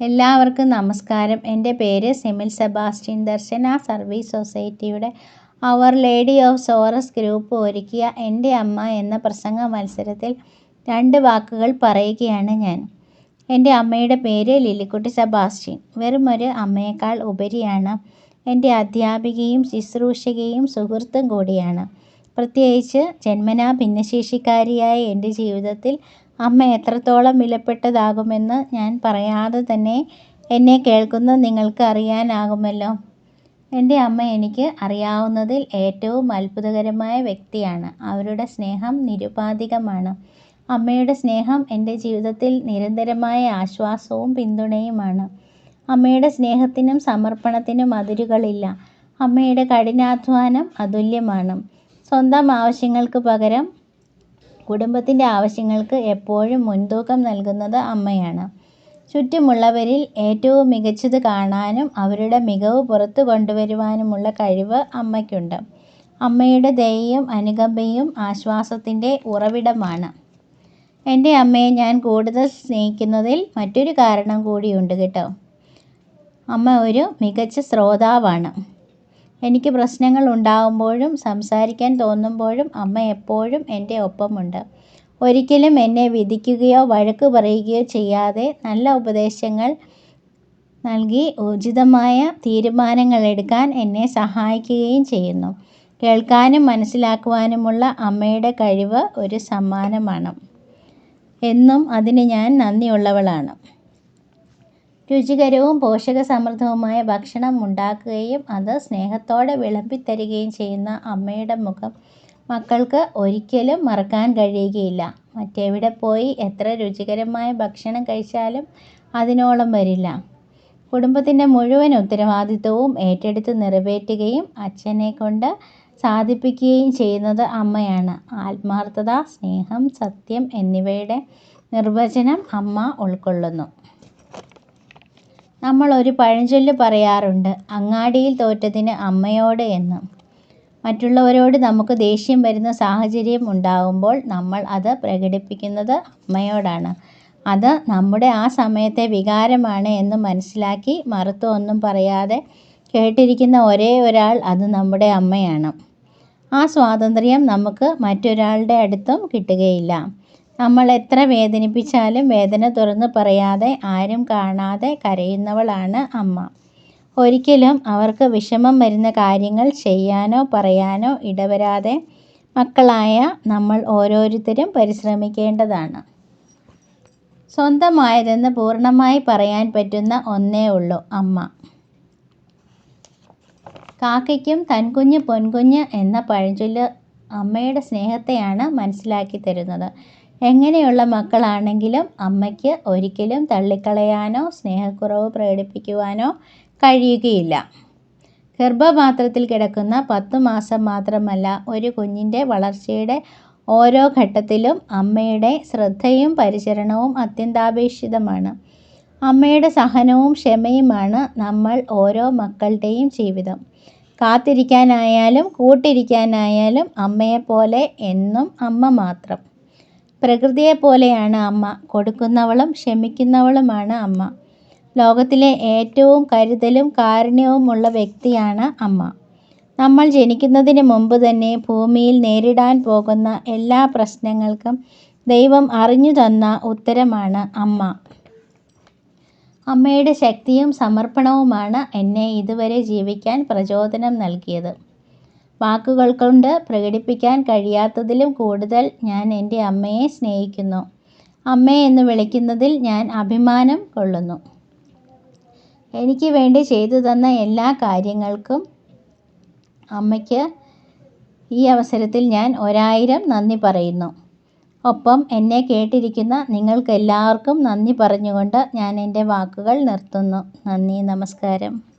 എല്ലാവർക്കും നമസ്കാരം. എന്റെ പേര് സിമിൽ സെബാസ്റ്റ്യൻ ദർശന സർവീസ് സൊസൈറ്റിയുടെ അവർ ലേഡി ഓഫ് സോറസ് ഗ്രൂപ്പ് ഒരുക്കിയ എന്റെ അമ്മ എന്ന പ്രസംഗ മത്സരത്തിൽ രണ്ട് വാക്കുകൾ പറയുകയാണ് ഞാൻ. എന്റെ അമ്മയുടെ പേര് ലില്ലിക്കുട്ടി സെബാസ്റ്റ്യൻ. ഒരു അമ്മയേക്കാൾ ഉപരിയാണ്. എന്റെ അധ്യാപികയും ശുശ്രൂഷകയും സുഹൃത്തും കൂടിയാണ്. പ്രത്യേകിച്ച് ജന്മനാ ഭിന്നശേഷിക്കാരിയായ എന്റെ ജീവിതത്തിൽ അമ്മ എത്രത്തോളം വിലപ്പെട്ടതാകുമെന്ന് ഞാൻ പറയാതെ തന്നെ എന്നെ കേൾക്കുന്ന നിങ്ങൾക്ക് അറിയാനാകുമല്ലോ. എന്റെ അമ്മ എനിക്ക് അറിയാവുന്നതിൽ ഏറ്റവും അത്ഭുതകരമായ വ്യക്തിയാണ്. അവരുടെ സ്നേഹം നിരുപാധികമാണ്. അമ്മയുടെ സ്നേഹം എന്റെ ജീവിതത്തിൽ നിരന്തരമായ ആശ്വാസവും പിന്തുണയുമാണ്. അമ്മയുടെ സ്നേഹത്തിനും സമർപ്പണത്തിനും അതിരുകളില്ല. അമ്മയുടെ കഠിനാധ്വാനം അതുല്യമാണ്. സ്വന്തം ആവശ്യങ്ങൾക്ക് പകരം കുടുംബത്തിന്റെ ആവശ്യങ്ങൾക്ക് എപ്പോഴും മുൻതൂക്കം നൽകുന്നത് അമ്മയാണ്. ചുറ്റുമുള്ളവരിൽ ഏറ്റവും മികച്ചത് കാണാനും അവരുടെ മികവ് പുറത്തു കൊണ്ടുവരുവാനുമുള്ള കഴിവ് അമ്മയ്ക്കുണ്ട്. അമ്മയുടെ ദയയും അനുകമ്പയും ആശ്വാസത്തിന്റെ ഉറവിടമാണ്. എന്റെ അമ്മയെ ഞാൻ കൂടുതൽ സ്നേഹിക്കുന്നതിൽ മറ്റൊരു കാരണം കൂടിയുണ്ട് കേട്ടോ. അമ്മ ഒരു മികച്ച ശ്രോതാവാണ്. എനിക്ക് പ്രശ്നങ്ങൾ ഉണ്ടാകുമ്പോഴും സംസാരിക്കാൻ തോന്നുമ്പോഴും അമ്മ എപ്പോഴും എന്റെ ഒപ്പമുണ്ട്. ഒരിക്കലും എന്നെ വിധിക്കുകയോ വഴക്ക് പറയുകയോ ചെയ്യാതെ നല്ല ഉപദേശങ്ങൾ നൽകി ഉചിതമായ തീരുമാനങ്ങൾ എടുക്കാൻ എന്നെ സഹായിക്കുകയും ചെയ്യുന്നു. കേൾക്കാനും മനസ്സിലാക്കുവാനുമുള്ള അമ്മയുടെ കഴിവ് ഒരു സമ്മാനമാണ്. എന്നും അതിന് ഞാൻ നന്ദിയുള്ളവളാണ്. രുചികരവും പോഷകസമൃദ്ധവുമായ ഭക്ഷണം ഉണ്ടാക്കുകയും അത് സ്നേഹത്തോടെ വിളമ്പിത്തരികയും ചെയ്യുന്ന അമ്മയുടെ മുഖം മക്കൾക്ക് ഒരിക്കലും മറക്കാൻ കഴിയുകയില്ല. മറ്റെവിടെ പോയി എത്ര രുചികരമായ ഭക്ഷണം കഴിച്ചാലും അതിനോളം വരില്ല. കുടുംബത്തിന്റെ മുഴുവൻ ഉത്തരവാദിത്വവും ഏറ്റെടുത്ത് നിറവേറ്റുകയും അച്ഛനെ കൊണ്ട് സാധിപ്പിക്കുകയും ചെയ്യുന്നത് അമ്മയാണ്. ആത്മാർത്ഥത സ്നേഹം സത്യം എന്നിവയുടെ നിർവചനം അമ്മ ഉൾക്കൊള്ളുന്നു. നമ്മൾ ഒരു പഴഞ്ചൊല്ല് പറയാറുണ്ട് അങ്ങാടിയിൽ തോറ്റതിന് അമ്മയോട് എന്ന്. മറ്റുള്ളവരോട് നമുക്ക് ദേഷ്യം വരുന്ന സാഹചര്യം ഉണ്ടാകുമ്പോൾ നമ്മൾ അത് പ്രകടിപ്പിക്കുന്നത് അമ്മയോടാണ്. അത് നമ്മുടെ ആ സമയത്തെ വികാരമാണ് എന്ന് മനസ്സിലാക്കി മറുത്തൊന്നും പറയാതെ കേട്ടിരിക്കുന്ന ഒരേ ഒരാൾ അത് നമ്മുടെ അമ്മയാണ്. ആ സ്വാതന്ത്ര്യം നമുക്ക് മറ്റൊരാളുടെ അടുത്തും കിട്ടുകയില്ല. നമ്മൾ എത്ര വേദനിപ്പിച്ചാലും വേദന തുറന്ന് പറയാതെ ആരും കാണാതെ കരയുന്നവളാണ് അമ്മ. ഒരിക്കലും അവർക്ക് വിഷമം വരുന്ന കാര്യങ്ങൾ ചെയ്യാനോ പറയാനോ ഇടവരാതെ മക്കളായ നമ്മൾ ഓരോരുത്തരും പരിശ്രമിക്കേണ്ടതാണ്. സ്വന്തമായതെന്ന് പൂർണമായി പറയാൻ പറ്റുന്ന ഒന്നേ ഉള്ളൂ അമ്മ. കാക്കയ്ക്കും തൻകുഞ്ഞ് പൊൻകുഞ്ഞ് എന്ന പഴഞ്ചൊല്ല് അമ്മയുടെ സ്നേഹത്തെയാണ് മനസ്സിലാക്കി തരുന്നത്. എങ്ങനെയുള്ള മക്കളാണെങ്കിലും അമ്മയ്ക്ക് ഒരിക്കലും തള്ളിക്കളയാനോ സ്നേഹക്കുറവ് പ്രകടിപ്പിക്കുവാനോ കഴിയുകയില്ല. ഗർഭപാത്രത്തിൽ കിടക്കുന്ന പത്തു മാസം മാത്രമല്ല ഒരു കുഞ്ഞിന്റെ വളർച്ചയുടെ ഓരോ ഘട്ടത്തിലും അമ്മയുടെ ശ്രദ്ധയും പരിചരണവും അത്യന്താപേക്ഷിതമാണ്. അമ്മയുടെ സഹനവും ക്ഷമയുമാണ് നമ്മൾ ഓരോ മക്കളുടെയും ജീവിതം. കാത്തിരിക്കാനായാലും കൂട്ടിരിക്കാനായാലും അമ്മയെപ്പോലെ എന്നും അമ്മ മാത്രം. പ്രകൃതിയെപ്പോലെയാണ് അമ്മ. കൊടുക്കുന്നവളും ക്ഷമിക്കുന്നവളുമാണ് അമ്മ. ലോകത്തിലെ ഏറ്റവും കരുതലും കാരുണ്യവുമുള്ള വ്യക്തിയാണ് അമ്മ. നമ്മൾ ജനിക്കുന്നതിന് മുമ്പ് തന്നെ ഭൂമിയിൽ നേരിടാൻ പോകുന്ന എല്ലാ പ്രശ്നങ്ങൾക്കും ദൈവം അറിഞ്ഞു തന്ന ഉത്തരമാണ് അമ്മ. അമ്മയുടെ ശക്തിയും സമർപ്പണവുമാണ് എന്നെ ഇതുവരെ ജീവിക്കാൻ പ്രചോദനം നൽകിയത്. വാക്കുകൾ കൊണ്ട് പ്രകടിപ്പിക്കാൻ കഴിയാത്തതിലും കൂടുതൽ ഞാൻ എന്റെ അമ്മയെ സ്നേഹിക്കുന്നു. അമ്മയെ എന്ന് വിളിക്കുന്നതിൽ ഞാൻ അഭിമാനം കൊള്ളുന്നു. എനിക്ക് വേണ്ടി ചെയ്തു തന്ന എല്ലാ കാര്യങ്ങൾക്കും അമ്മയ്ക്ക് ഈ അവസരത്തിൽ ഞാൻ ഒരായിരം നന്ദി പറയുന്നു. ഒപ്പം എന്നെ കേട്ടിരിക്കുന്ന നിങ്ങൾക്കെല്ലാവർക്കും നന്ദി പറഞ്ഞുകൊണ്ട് ഞാൻ എന്റെ വാക്കുകൾ നിർത്തുന്നു. നന്ദി നമസ്കാരം.